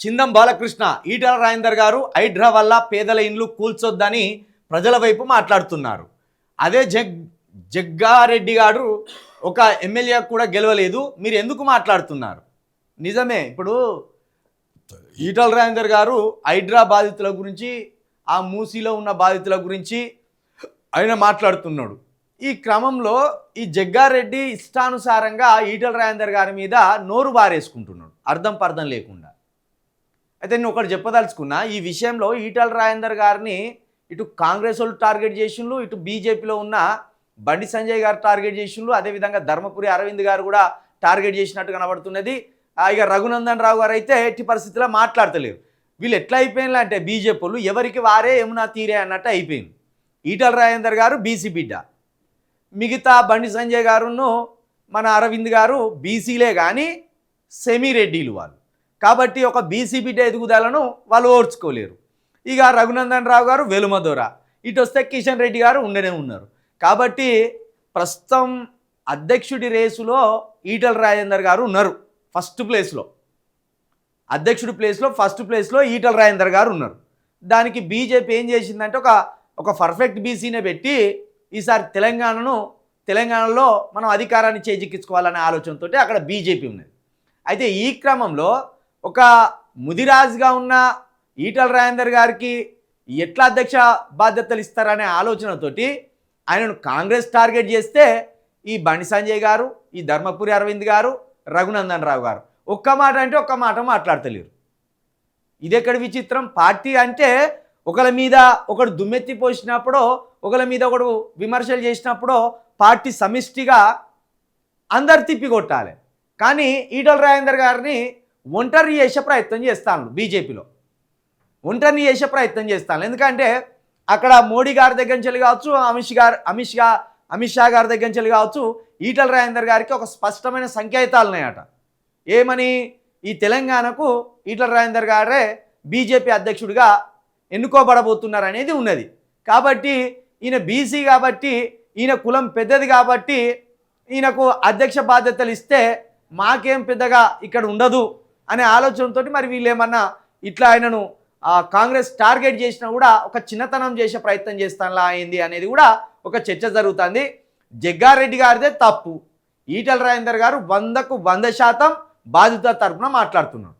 చిందం బాలకృష్ణ ఈటల రాజేందర్ గారు హైడ్రా వల్ల పేదల ఇండ్లు కూల్చొద్దని ప్రజల వైపు మాట్లాడుతున్నారు. అదే జగ్ జగ్గారెడ్డి గారు ఒక ఎమ్మెల్యే కూడా గెలవలేదు. మీరు ఎందుకు మాట్లాడుతున్నారు? నిజమే ఇప్పుడు ఈటల రాజేందర్ గారు హైడ్రా బాధితుల గురించి ఆ మూసీలో ఉన్న బాధితుల గురించి ఆయన మాట్లాడుతున్నాడు. ఈ క్రమంలో ఈ జగ్గారెడ్డి ఇష్టానుసారంగా ఈటల రాజేందర్ గారి మీద నోరు బారేసుకుంటున్నాడు. అర్థం పర్థం లేకుండా. అయితే నేను ఒకటి చెప్పదలుచుకున్నా ఈ విషయంలో ఈటల రాజేందర్ గారిని ఇటు కాంగ్రెస్ వాళ్ళు టార్గెట్ చేసిండ్రు ఇటు బీజేపీలో ఉన్న బండి సంజయ్ గారు టార్గెట్ చేసిండ్రు అదేవిధంగా ధర్మపురి అరవింద్ గారు కూడా టార్గెట్ చేసినట్టు కనబడుతున్నది. ఆ, ఇక రఘునందన్ రావు గారు అయితే ఎట్టి పరిస్థితిలో మాట్లాడతలేరు. వీళ్ళు ఎట్లా అయిపోయినా అంటే బీజేపీ వాళ్ళు ఎవరికి వారే యమునా తీరే అన్నట్టు అయిపోయింది. ఈటల రాజేందర్ గారు బీసీ బిడ్డ. మిగతా బండి సంజయ్ గారును మన అరవింద్ గారు బీసీలే కానీ సెమీరెడ్డిలు వాళ్ళు. కాబట్టి ఒక బీసీ బిడ్డ ఎదుగుదలను వాళ్ళు ఓర్చుకోలేరు. ఇక రఘునందన్ రావు గారు వెలుమదొర. ఇటు వస్తే కిషన్ రెడ్డి గారు ఉండనే ఉన్నారు. కాబట్టి ప్రస్తుతం అధ్యక్షుడి రేసులో ఈటల రాజేందర్ గారు ఉన్నారు ఫస్ట్ ప్లేస్లో. అధ్యక్షుడి ప్లేస్లో ఫస్ట్ ప్లేస్లో ఈటల రాజేందర్ గారు ఉన్నారు. దానికి బీజేపీ ఏం చేసిందంటే ఒక ఒక పర్ఫెక్ట్ బీసీనే పెట్టి ఈసారి తెలంగాణను తెలంగాణలో మనం అధికారాన్ని చేజిక్కించుకోవాలనే ఆలోచనతో అక్కడ బీజేపీ ఉన్నది. అయితే ఈ క్రమంలో ఒక ముదిరాజుగా ఉన్న ఈటల రాజేందర్ గారికి ఎట్లా అధ్యక్ష బాధ్యతలు ఇస్తారనే ఆలోచనతోటి ఆయనను కాంగ్రెస్ టార్గెట్ చేస్తే ఈ బండి సంజయ్ గారు ఈ ధర్మపురి అరవింద్ గారు రఘునందన్ రావు గారు. ఒక్క మాట అంటే ఒక్క మాట మాట్లాడతలేరు. ఇదెక్కడ విచిత్రం? పార్టీ అంటే ఒకళ్ళ మీద ఒకడు దుమ్మెత్తి పోసినప్పుడో ఒకళ్ళ మీద ఒకడు విమర్శలు చేసినప్పుడో పార్టీ సమిష్టిగా అందరు తిప్పి కొట్టాలి కానీ ఈటల రాజేందర్ గారిని ఒంటరి చేసే ప్రయత్నం చేస్తాను బీజేపీలో. ఒంటరిని చేసే ప్రయత్నం చేస్తాను ఎందుకంటే అక్కడ మోడీ గారి దగ్గర నుంచి వెళ్ళి కావచ్చు అమిత్ గారు అమిత్ షా అమిత్ షా గారి దగ్గర నుంచి వెళ్ళి కావచ్చు ఈటల రాజేందర్ గారికి ఒక స్పష్టమైన సంకేతాలు ఉన్నాయట. ఏమని? ఈ తెలంగాణకు ఈటల రాజేందర్ గారే బీజేపీ అధ్యక్షుడిగా ఎన్నుకోబడబోతున్నారు అనేది ఉన్నది. కాబట్టి ఈయన బీసీ కాబట్టి ఈయన కులం పెద్దది కాబట్టి ఈయనకు అధ్యక్ష బాధ్యతలు ఇస్తే మాకేం పెద్దగా ఇక్కడ ఉండదు. అనే ఆలోచనతో మరి వీళ్ళు ఏమన్నా ఇట్లా ఆయనను కాంగ్రెస్ టార్గెట్ చేసినా కూడా ఒక చిన్నతనం చేసే ప్రయత్నం చేస్తానులా అయింది అనేది కూడా ఒక చర్చ జరుగుతుంది. జగ్గారెడ్డి గారిదే తప్పు. ఈటల రాజేందర్ గారు వందకు వంద శాతం బాధిత తరపున మాట్లాడుతున్నారు.